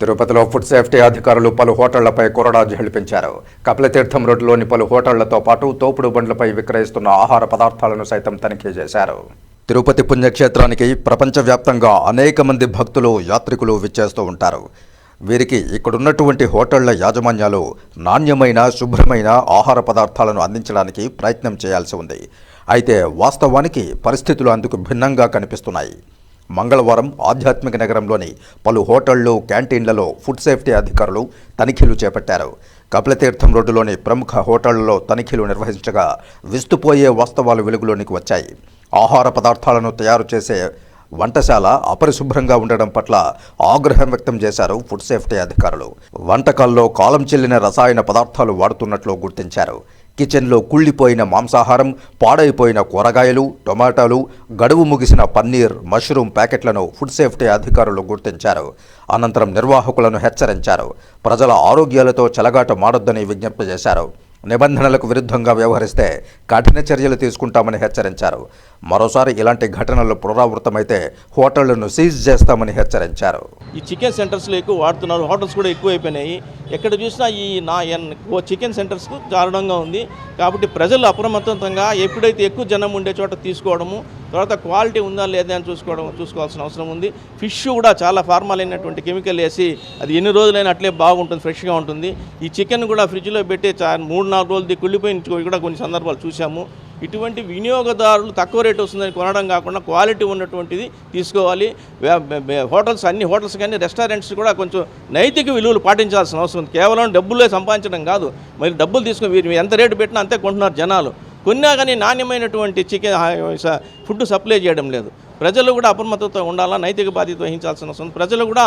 తిరుపతిలో food safety అధికారులు పలు హోటళ్ళపై కొరడా జల్లిపించారు కపిలతీర్థం రోడ్డులోని పలు హోటళ్ళతో పాటు తోపుడు బండ్లపై విక్రయిస్తున్న ఆహార పదార్థాలను సైతం తనిఖీ చేశారు. తిరుపతి పుణ్యక్షేత్రానికి ప్రపంచవ్యాప్తంగా అనేక మంది భక్తులు యాత్రికులు విచ్చేస్తూ ఉంటారు. వీరికి ఇక్కడున్నటువంటి హోటళ్ళ యాజమాన్యాలు నాణ్యమైన శుభ్రమైన ఆహార పదార్థాలను అందించడానికి ప్రయత్నం చేయాల్సి ఉంది. అయితే వాస్తవానికి పరిస్థితులు అందుకు భిన్నంగా కనిపిస్తున్నాయి. మంగళవారం ఆధ్యాత్మిక నగరంలోని పలు హోటళ్ళు క్యాంటీన్లలో ఫుడ్ సేఫ్టీ అధికారులు తనిఖీలు చేపట్టారు. కపిలతీర్థం రోడ్డులోని ప్రముఖ హోటళ్ళలో తనిఖీలు నిర్వహించగా విస్తుపోయే వాస్తవాలు వెలుగులోనికి వచ్చాయి. ఆహార పదార్థాలను తయారు చేసే వంటశాల అపరిశుభ్రంగా ఉండడం పట్ల ఆగ్రహం వ్యక్తం చేశారు ఫుడ్ సేఫ్టీ అధికారులు. వంటకాల్లో కాలం చెల్లిన రసాయన పదార్థాలు వాడుతున్నట్లు గుర్తించారు. కిచెన్లో కుళ్ళిపోయిన మాంసాహారం పాడైపోయిన కూరగాయలు టొమాటోలు గడువు ముగిసిన పన్నీర్ మష్రూమ్ ప్యాకెట్లను ఫుడ్ సేఫ్టీ అధికారులు గుర్తించారు. అనంతరం నిర్వాహకులను హెచ్చరించారు. ప్రజల ఆరోగ్యాలతో చెలగాట మాడొద్దని విజ్ఞప్తి చేశారు. నిబంధనలకు విరుద్ధంగా వ్యవహరిస్తే కఠిన చర్యలు తీసుకుంటామని హెచ్చరించారు. మరోసారి ఇలాంటి ఘటనలు పునరావృతమైతే హోటళ్ళను సీజ్ చేస్తామని హెచ్చరించారు. ఈ చికెన్ సెంటర్స్లో ఎక్కువ వాడుతున్నారు. హోటల్స్ కూడా ఎక్కువ అయిపోయినాయి ఎక్కడ చూసినా ఈ నా ఎన్ ఓ చికెన్ సెంటర్స్కు కారణంగా ఉంది. కాబట్టి ప్రజలు అప్రమత్తంగా ఎప్పుడైతే ఎక్కువ జనం ఉండే చోట తీసుకోవడము తర్వాత క్వాలిటీ ఉందా లేదా అని చూసుకోవడం చూసుకోవాల్సిన అవసరం ఉంది. ఫిష్ కూడా చాలా ఫార్మల్ అయినటువంటి కెమికల్ వేసి అది ఎన్ని రోజులైనా అట్లే బాగుంటుంది ఫ్రెష్గా ఉంటుంది. ఈ చికెన్ కూడా ఫ్రిడ్జ్లో పెట్టి చా మూడు నాలుగు రోజులది కుళ్ళిపోయిన కూడా కొన్ని సందర్భాలు చూసాము ఇటువంటి వినియోగదారులు తక్కువ రేటు వస్తుందని కొనడం కాకుండా క్వాలిటీ ఉన్నటువంటిది తీసుకోవాలి. హోటల్స్ అన్ని హోటల్స్ కానీ రెస్టారెంట్స్ కూడా కొంచెం నైతిక విలువలు పాటించాల్సిన అవసరం ఉంది. కేవలం డబ్బులే సంపాదించడం కాదు. మరి డబ్బులు తీసుకుని వీరు ఎంత రేటు పెట్టినా అంతే కొంటున్నారు జనాలు. కొన్నా కానీ నాణ్యమైనటువంటి చికెన్ ఫుడ్ సప్లై చేయడం లేదు. ప్రజలు కూడా అప్రమత్తతో ఉండాలా నైతిక బాధ్యత వహించాల్సిన అవసరం ప్రజలు కూడా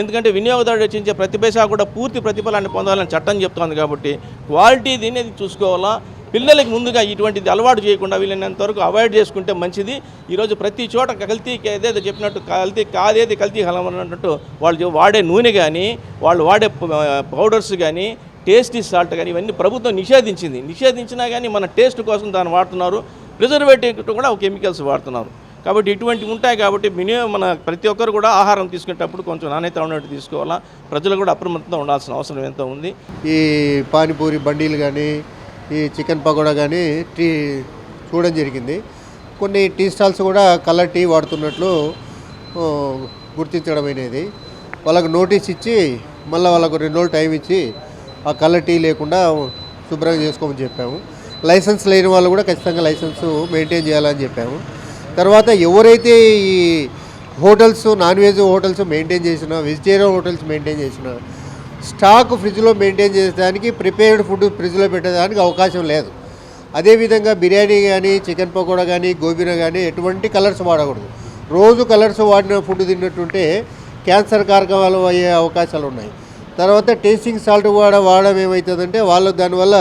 ఎందుకంటే వినియోగదారుడు రచించే ప్రతి పైసా కూడా పూర్తి ప్రతిఫలాన్ని పొందాలని చట్టం చెప్తోంది కాబట్టి క్వాలిటీ దీన్ని చూసుకోవాలా. పిల్లలకి ముందుగా ఇటువంటిది అలవాటు చేయకుండా వీళ్ళనంత వరకు అవాయిడ్ చేసుకుంటే మంచిది. ఈరోజు ప్రతి చోట కల్తీ ఏదేదో చెప్పినట్టు కల్తీ కాదేది కల్తీ కలమన్నట్టు వాళ్ళు వాడే నూనె కానీ వాళ్ళు వాడే పౌడర్స్ కానీ టేస్టీ సాల్ట్ కానీ ఇవన్నీ ప్రభుత్వం నిషేధించింది. నిషేధించినా కానీ మన టేస్ట్ కోసం దాన్ని వాడుతున్నారు. ప్రిజర్వేటివ్ కూడా కెమికల్స్ వాడుతున్నారు. కాబట్టి ఇటువంటివి ఉంటాయి కాబట్టి మినిమం మన ప్రతి ఒక్కరు కూడా ఆహారం తీసుకునేటప్పుడు కొంచెం నాణ్యత ఉన్నట్టు తీసుకోవాలా. ప్రజలు కూడా అప్రమత్తంగా ఉండాల్సిన అవసరం ఎంతో ఉంది. ఈ పానీపూరి బండీలు కానీ ఈ చికెన్ పకోడా కానీ టీ చూడడం జరిగింది. కొన్ని టీ స్టాల్స్ కూడా కలర్ టీ వాడుతున్నట్లు గుర్తించడం అనేది వాళ్ళకు నోటీస్ ఇచ్చి మళ్ళీ వాళ్ళకు రెండు రోజులు టైం ఇచ్చి ఆ కలర్ టీ లేకుండా శుభ్రంగా చేసుకోమని చెప్పాము. లైసెన్స్ లేని వాళ్ళు కూడా ఖచ్చితంగా లైసెన్స్ మెయింటైన్ చేయాలని చెప్పాము. తర్వాత ఎవరైతే ఈ hotels non veg hotels maintain చేసినా వెజిటేరియన్ హోటల్స్ మెయింటైన్ చేసినా స్టాక్ ఫ్రిడ్జ్లో మెయింటైన్ చేసేదానికి ప్రిపేర్డ్ ఫుడ్ ఫ్రిడ్జ్లో పెట్టేదానికి అవకాశం లేదు. అదేవిధంగా బిర్యానీ కానీ చికెన్ పకోడా కానీ గోబీనా కానీ ఎటువంటి కలర్స్ వాడకూడదు. రోజు కలర్స్ వాడిన ఫుడ్ తిన్నట్టుంటే క్యాన్సర్ కారకాలు అయ్యే అవకాశాలు ఉన్నాయి. తర్వాత టేస్టింగ్ సాల్ట్ కూడా వాడడం ఏమవుతుందంటే వాళ్ళు దానివల్ల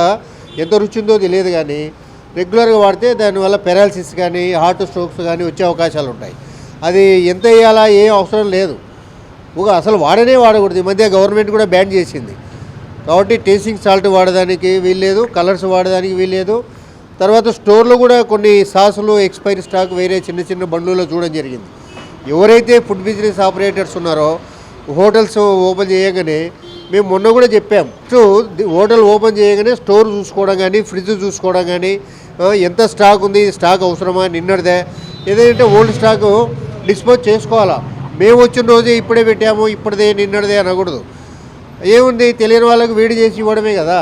ఎంత రుచి ఉందో తెలియదు కానీ రెగ్యులర్గా వాడితే దానివల్ల పెరాలసిస్ కానీ హార్ట్ స్ట్రోక్స్ కానీ వచ్చే అవకాశాలు ఉంటాయి. అది ఎంత వేయాలా ఏం అవసరం లేదు. ఒక అసలు వాడనే వాడకూడదు. ఈ మధ్య గవర్నమెంట్ కూడా బ్యాన్ చేసింది. కాబట్టి టేస్టింగ్ సాల్ట్ వాడడానికి వీల్లేదు కలర్స్ వాడడానికి వీల్లేదు. తర్వాత స్టోర్లో కూడా కొన్ని సాసులు ఎక్స్పైరీ స్టాక్ వేరే చిన్న చిన్న బండ్లలో చూడడం జరిగింది. ఎవరైతే ఫుడ్ బిజినెస్ ఆపరేటర్స్ ఉన్నారో హోటల్స్ ఓపెన్ చేయగానే మేము మొన్న కూడా చెప్పాం. సో హోటల్ ఓపెన్ చేయగానే స్టోర్ చూసుకోవడం కానీ ఫ్రిడ్జ్ చూసుకోవడం కానీ ఎంత స్టాక్ ఉంది స్టాక్ అవసరమా నిన్నటిదే. ఏదైతే ఓల్డ్ స్టాక్ డిస్పోజ్ చేసుకోవాలా? మేము వచ్చిన రోజే ఇప్పుడే పెట్టాము ఇప్పటిదే నిన్నటిదే అనకూడదు. ఏముంది? తెలియని వాళ్ళకి వేడి చేసి ఇవ్వడమే కదా.